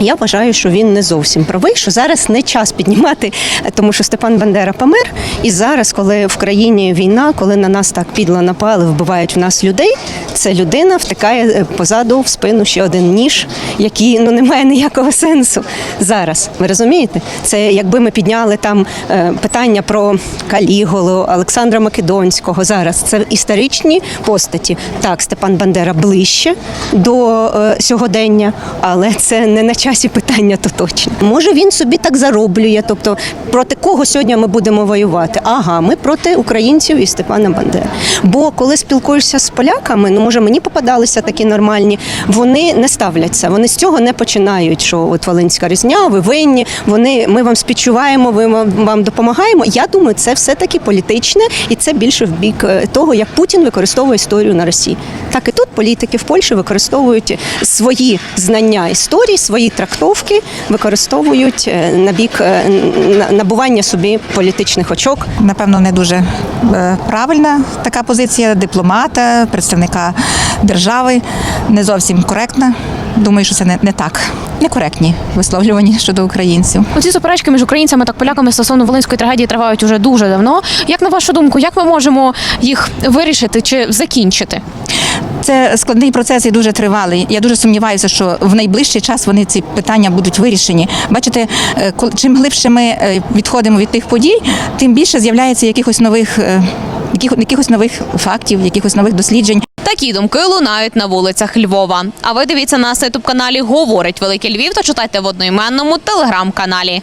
Я вважаю, що він не зовсім правий, що зараз не час піднімати, тому що Степан Бандера помер. І зараз, коли в країні війна, коли на нас так підло напали, вбивають в нас людей, це людина втикає е, позаду в спину ще один ніж, який ну не має ніякого сенсу зараз. Ви розумієте? Це якби ми підняли там е, питання про Каліголу, Олександра Македонського. Зараз це історичні постаті. Так, Степан Бандера ближче до е, сьогодення, але це не на часі питання, то точно. Може він собі так зароблює. Тобто, проти кого сьогодні ми будемо воювати? Ага, ми проти українців і Степана Бандери. Бо коли спілкуєшся з поляками, ну може мені попадалися такі нормальні, вони не ставляться, вони з цього не починають. Що от Волинська різня, ви винні, вони ми вам співчуваємо, ви вам, вам допомагаємо. Я думаю, це все таки політичне, і це більше в бік е, того, як Путін використовує історію на Росії. Так і тут політики в Польщі використовують свої знання історії, свої трактовки, використовують е, на бік е, на- набування собі політичних очок. Напевно, не дуже е, правильна така позиція дипломата, представника держави, не зовсім коректна. Думаю, що це не, не так. Некоректні висловлювання щодо українців. Ці суперечки між українцями та поляками стосовно волинської трагедії тривають уже дуже давно. Як на вашу думку, як ми можемо їх вирішити чи закінчити? Це складний процес і дуже тривалий. Я дуже сумніваюся, що в найближчий час вони ці питання будуть вирішені. Бачите, е, чим глибше ми е, відходимо від тих подій, тим більше з'являється якихось нових, е, якихось нових фактів, якихось нових досліджень. Такі думки лунають на вулицях Львова. А ви дивіться нас на ютуб каналі Говорить Великий Львів та читайте в одноіменному телеграм-каналі.